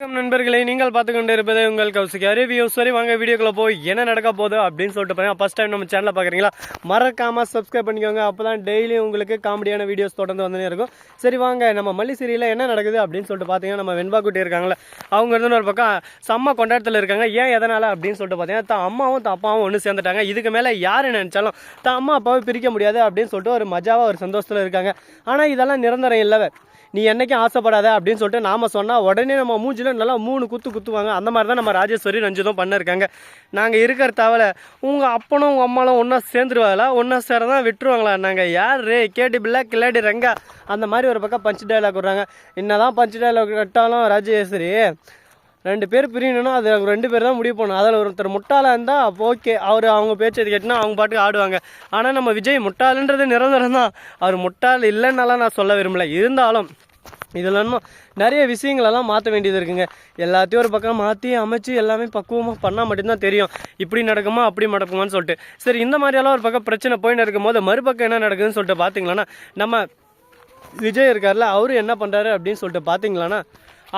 வணக்கம் நண்பர்களே நீங்கள் பார்த்து கொண்டு இருப்பது உங்கள் கௌசிக்கு ரிவ்யூ சரி வாங்க வீடியோக்குள்ள போய் என்ன நடக்க போகுது அப்படின்னு சொல்லிட்டு பாருங்க. ஃபர்ஸ்ட் டைம் நம்ம சேனலை பார்க்குறீங்களா? மறக்காம சப்ஸ்கிரைப் பண்ணிக்கோங்க. அப்போ தான் டெய்லியும் உங்களுக்கு காமெடியான வீடியோஸ் தொடர்ந்து வந்துனே இருக்கும். சரி வாங்க நம்ம மல்லி சீரியலில் என்ன நடக்குது அப்படின்னு சொல்லிட்டு பார்த்தீங்கன்னா நம்ம வெண்பா குட்டி இருக்காங்களே அவங்க இருந்து ஒரு பக்கம் செம்ம கொண்டாட்டத்தில் இருக்காங்க. ஏன் எதனால் அப்படின்னு சொல்லிட்டு பார்த்தீங்கன்னா தான் அம்மாவும் தான் அப்பாவும் ஒன்று சேர்ந்துட்டாங்க. இதுக்கு மேலே யார் நினைச்சாலும் தான் அம்மா அப்பாவை பிரிக்க முடியாது அப்படின்னு சொல்லிட்டு ஒரு மஜாவாக ஒரு சந்தோஷத்தில் இருக்காங்க. ஆனால் இதெல்லாம் நிரந்தரம் இல்லவே. நீ என்னைக்கும் ஆசைப்படாத அப்படின்னு சொல்லிட்டு நாம சொன்னால் உடனே நம்ம மூஞ்சில நல்லா மூணு குத்து குத்துவாங்க. அந்த மாதிரி தான் நம்ம ராஜேஸ்வரி ரஞ்சிதம் பண்ணிருக்காங்க. நாங்கள் இருக்கிற தவிர உங்கள் அப்பனும் உங்கள் அம்மாவும் ஒன்றா சேர்ந்துருவாங்களா? ஒன்றா சேர தான் விட்டுருவாங்களா நாங்கள் யார் ரே கேடி பிள்ளை கிளாடி ரங்கா? அந்த மாதிரி ஒரு பக்கம் பஞ்சு டைலாக் விட்றாங்க. என்னதான் பஞ்ச் டைலாக் விட்டாலும் ராஜேஸ்வரி ரெண்டு பேர் பிரியணும்னா அது அவங்க ரெண்டு பேர் தான் முடிவு பண்ணணும். அதில் ஒருத்தர் முட்டாளாக இருந்தால் ஓகே அவர் அவங்க பேச்சு எது கேட்டுனா அவங்க பாட்டுக்கு ஆடுவாங்க. ஆனால் நம்ம விஜய் முட்டாளுன்றது நிரந்தரம் தான். அவர் முட்டாள் இல்லைன்னாலாம் நான் சொல்ல விரும்பல. இருந்தாலும் இதெல்லாம் நிறைய விஷயங்களெல்லாம் மாற்ற வேண்டியது இருக்குங்க. எல்லாத்தையும் ஒரு பக்கம் மாற்றி அமைச்சு எல்லாமே பக்குவமாக பண்ணால் மட்டும்தான் தெரியும். இப்படி நடக்குமா அப்படி நடக்குமான்னு சொல்லிட்டு. சரி இந்த மாதிரியெல்லாம் ஒரு பக்கம் பிரச்சனை போயின்னு இருக்கும்போது மறுபக்கம் என்ன நடக்குதுன்னு சொல்லிட்டு பார்த்தீங்களான்னா நம்ம விஜய் இருக்கார்ல அவரு என்ன பண்ணுறாரு அப்படின்னு சொல்லிட்டு பார்த்தீங்களான்னா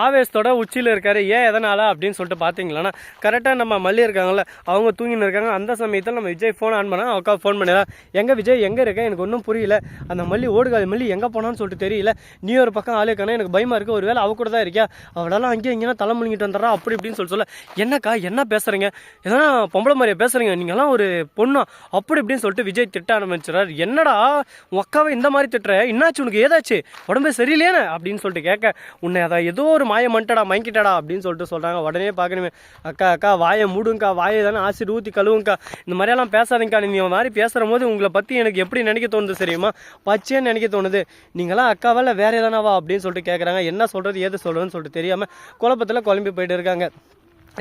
ஆவேசத்தோட உச்சியில் இருக்கார். ஏன் எதனால் அப்படின்னு சொல்லிட்டு பார்த்தீங்களன்னா கரெக்டாக நம்ம மல்லி இருக்காங்கல்ல அவங்க தூங்கின்னு இருக்காங்க. அந்த சமயத்தில் நம்ம விஜய் ஃபோன் ஆன் பண்ணால் அக்கா ஃபோன் பண்ணிடலாம் எங்கே விஜய் எங்கே இருக்கேன் எனக்கு ஒன்றும் புரியல. அந்த மல்லி ஓடுகாது மல்லி எங்கே போனான்னு சொல்லிட்டு தெரியல. நீ ஒரு பக்கம் ஆளே இருக்கானே? எனக்கு பயமாக இருக்குது ஒரு வேலை அவ கூட தான் இருக்கியா? அவளெல்லாம் அங்கேயும் இங்கேனா தலை முழுங்கிட்டு வந்துடுறா அப்படி இப்படின்னு சொல்லி சொல்ல என்னக்கா என்ன பேசுகிறீங்க எதனா பொம்பளை மாதிரியா பேசுகிறீங்க நீங்களாம் ஒரு பொண்ணா? அப்படி இப்படின்னு சொல்லிட்டு விஜய் திட்ட ஆரம்பிச்சிடாரு என்னடா உக்காவை இந்த மாதிரி திட்டுற? என்னாச்சு உனக்கு? ஏதாச்சு? உடம்பு சரியில்லையானே அப்படின்னு சொல்லிட்டு கேட்க உன்னை அதை ஏதோ ஒரு மாய மண்டடா மயங்கிட்டடா அப்படின்னு சொல்லிட்டு சொல்கிறாங்க உடனே பார்க்கணுமே அக்கா அக்கா வாயை மூடுங்கக்கா வாயை தானே ஆசிட் ஊற்றி கழுவுங்கக்கா. இந்த மாதிரியெல்லாம் பேசாதீங்கக்கா. நீங்கள் மாதிரி பேசுகிற போது உங்களை பற்றி எனக்கு எப்படி நினைக்க தோணுது சரியுமா பச்சையாக நினைக்க தோணுது. நீங்களாம் அக்காவால் வேற எதனாவா அப்படின்னு சொல்லிட்டு கேட்குறாங்க என்ன சொல்கிறது ஏது சொல்கிறதுன்னு சொல்லிட்டு தெரியாமல் குழப்பத்தில் குழம்பி போயிட்டு இருக்காங்க.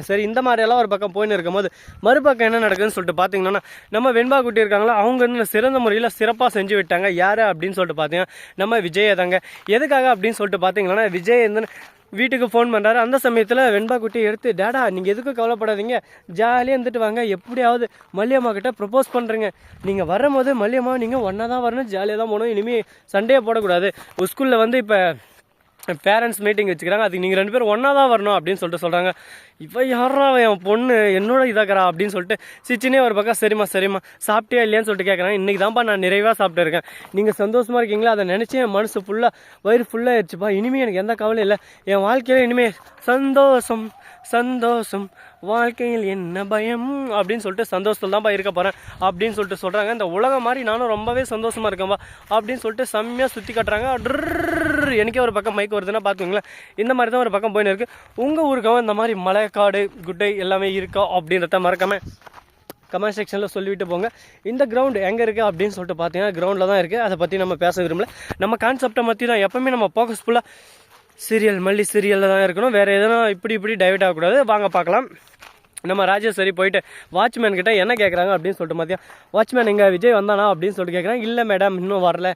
சரி இந்த மாதிரியெல்லாம் ஒரு பக்கம் போயின்னு இருக்கும்போது மறுபக்கம் என்ன நடக்குதுன்னு சொல்லிட்டு பார்த்தீங்கன்னா நம்ம வெண்பா குட்டி இருக்காங்களா அவங்க வந்து சிறந்த முறையில் சிறப்பாக செஞ்சு விட்டாங்க. யார் அப்படின்னு சொல்லிட்டு பார்த்தீங்கன்னா நம்ம விஜய் தாங்க எதுக்காக அப்படின்னு சொல்லிட்டு பார்த்தீங்கன்னா விஜய் வந்து வீட்டுக்கு ஃபோன் பண்ணுறாரு அந்த சமயத்தில் வெண்பா குட்டி எடுத்து டேடா நீங்கள் எதுக்கும் கவலைப்படாதீங்க. ஜாலியாக இருந்துட்டு வாங்க. எப்படியாவது மல்லியம்மா கிட்ட ப்ரப்போஸ் பண்ணுறேங்க நீங்கள் வரும்போது மல்லியம்மா நீங்கள் ஒன்றா தான் வரணும். ஜாலியாக தான் போகணும். இனிமேல் சண்டையே போடக்கூடாது. ஸ்கூலில் வந்து இப்போ பேரண்ட்ஸ் மீட்டிங் வச்சுக்கிறாங்க. அதுக்கு நீங்கள் ரெண்டு பேரும் ஒன்றா தான் வரணும் அப்படின்னு சொல்லிட்டு சொல்கிறாங்க இப்போ யாரா என் பொண்ணு என்னோட இதாக்கிறா அப்படின்னு சொல்லிட்டு சிச்சினே ஒரு பக்கம் சரிம்மா சரிம்மா சாப்பிட்டியா இல்லையான்னு சொல்லிட்டு கேட்குறாங்க இன்றைக்கி தான்ப்பா நான் நிறைவாக சாப்பிட்டு இருக்கேன் நீங்கள் சந்தோஷமாக இருக்கீங்களா? அதை நினச்சி என் மனசு ஃபுல்லாக வயிறு ஃபுல்லாக ஆயிடுச்சுப்பா இனிமேல் எனக்கு எந்த கவலையும் இல்லை. என் வாழ்க்கையில் இனிமேல் சந்தோஷம் சந்தோஷம். வாழ்க்கையில் என்ன பயம்? அப்படின்னு சொல்லிட்டு சந்தோஷத்தில் தான்ப்பா இருக்க போகிறேன் அப்படின்னு சொல்லிட்டு சொல்கிறாங்க இந்த உலகம் மாதிரி நானும் ரொம்பவே சந்தோஷமாக இருக்கேன்ப்பா அப்படின்னு சொல்லிட்டு செம்மையாக சுற்றி காட்டுறாங்க. ட்ரர் எனக்கே ஒரு பக்கம் மைக் வருதுன்னா பார்த்துங்களேன் இந்த மாதிரி தான் ஒரு பக்கம் போயின்னு இருக்குது உங்கள் ஊருக்கும் இந்த மாதிரி மலைக்காடு குட்டை எல்லாமே இருக்கா அப்படின்றத மறக்காமல் கமெண்ட் செக்ஷனில் சொல்லிவிட்டு போங்க. இந்த கிரவுண்ட் எங்கே இருக்குது அப்படின்னு சொல்லிட்டு பார்த்தீங்கன்னா கிரவுண்டில் தான் இருக்குது அதை பற்றி நம்ம பேச விரும்பல. நம்ம கான்செப்டை பற்றி தான் எப்போவுமே நம்ம ஃபோக்கஸ் ஃபுல்லாக சீரியல் மல்லி சீரியலில் தான் இருக்கணும். வேறு எதனா இப்படி இப்படி டைவெர்ட் ஆகக்கூடாது. வாங்க பார்க்கலாம். நம்ம ராஜேஸ்வரி போயிட்டு வாட்ச்மேன் கிட்ட என்ன கேட்குறாங்க அப்படின்னு சொல்லிட்டு மதியம் வாட்ச்மேன் இங்கே விஜய் வந்தானா? அப்படின்னு சொல்லிட்டு கேட்குறாங்க இல்லை மேடம் இன்னும் வரல.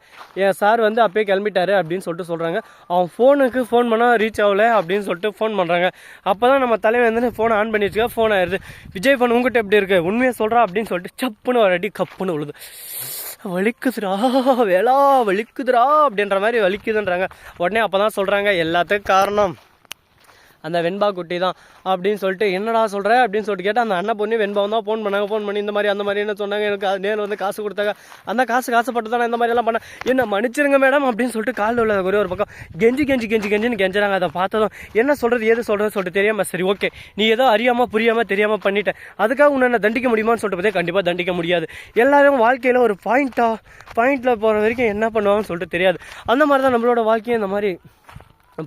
என் சார் வந்து அப்பயே கிளம்பிட்டாரு அப்படின்னு சொல்லிட்டு சொல்கிறாங்க அவன் ஃபோனுக்கு ஃபோன் பண்ணால் ரீச் ஆகல அப்படின்னு சொல்லிட்டு ஃபோன் பண்ணுறாங்க அப்போ தான் நம்ம தலைவன் வந்து ஃபோனை ஆன் பண்ணி வச்சுக்க ஃபோன் ஆயிடுது விஜய் ஃபோன் உங்ககிட்ட எப்படி இருக்கு? உண்மையை சொல்கிறா அப்படின்னு சொல்லிட்டு சப்புன்னு ஒரு அடி கப்புன்னு விழுது வலிக்குதுடா வேளா வலிக்குதுடா அப்படின்ற மாதிரி வலிக்குதுன்றாங்க. உடனே அப்போ தான் சொல்கிறாங்க எல்லாத்துக்கும் காரணம் அந்த வெண்பா குட்டி தான் அப்படின்னு சொல்லிட்டு என்னடா சொல்கிற அப்படின்னு சொல்லிட்டு கேட்டால் அந்த அண்ணன் பொண்ணு வெண்பாவும் தான் ஃபோன் பண்ணாங்க ஃபோன் பண்ணி இந்த மாதிரி அந்த மாதிரி என்ன சொன்னாங்க எனக்கு நேரில் வந்து காசு கொடுத்தாங்க. அந்த காசு காசுப்பட்டு தான் இந்த மாதிரி எல்லாம் பண்ணேன் என்ன மன்னிச்சிருங்க மேடம் அப்படின்னு சொல்லிட்டு காலில் உள்ள ஒரே ஒரு பக்கம் கெஞ்சி கெஞ்சி கெஞ்சி கெஞ்சின்னு கெஞ்சுறாங்க அதை பார்த்ததும் என்ன சொல்கிறது ஏது சொல்கிறது சொல்லிட்டு தெரியாமல் சரி ஓகே நீ ஏதோ அறியாமல் புரியாமல் தெரியாமல் பண்ணிட்டேன் அதுக்காக உன்னை தண்டிக்க முடியுமான்னு சொல்லிட்டு பார்த்தே கண்டிப்பாக தண்டிக்க முடியாது. எல்லாரும் வாழ்க்கையில் ஒரு பாயிண்ட்டா பாயிண்டில் போகிற வரைக்கும் என்ன பண்ணுவாங்கன்னு சொல்லிட்டு தெரியாது. அந்த மாதிரி தான் நம்மளோட வாழ்க்கையை இந்த மாதிரி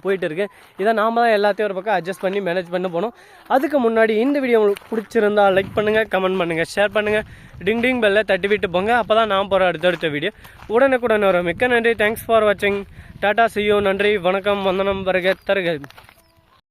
போயிட்டு இருக்கேன். இதை நாம தான் எல்லாத்தையும் ஒரு பக்கம் அட்ஜஸ்ட் பண்ணி மேனேஜ் பண்ண போனோம். அதுக்கு முன்னாடி இந்த வீடியோ உங்களுக்கு பிடிச்சிருந்தா லைக் பண்ணுங்கள் கமெண்ட் பண்ணுங்கள் ஷேர் பண்ணுங்கள் டிங் டிங் பெல்ல தட்டி விட்டு போங்க. அப்போ தான் நான் போகிற அடுத்தடுத்த வீடியோ உடனுக்குடன் வரும். மிக்க நன்றி. தேங்க்ஸ் ஃபார் வாட்சிங் டாடா சியோ நன்றி. வணக்கம். வந்தனம் வருக தருக.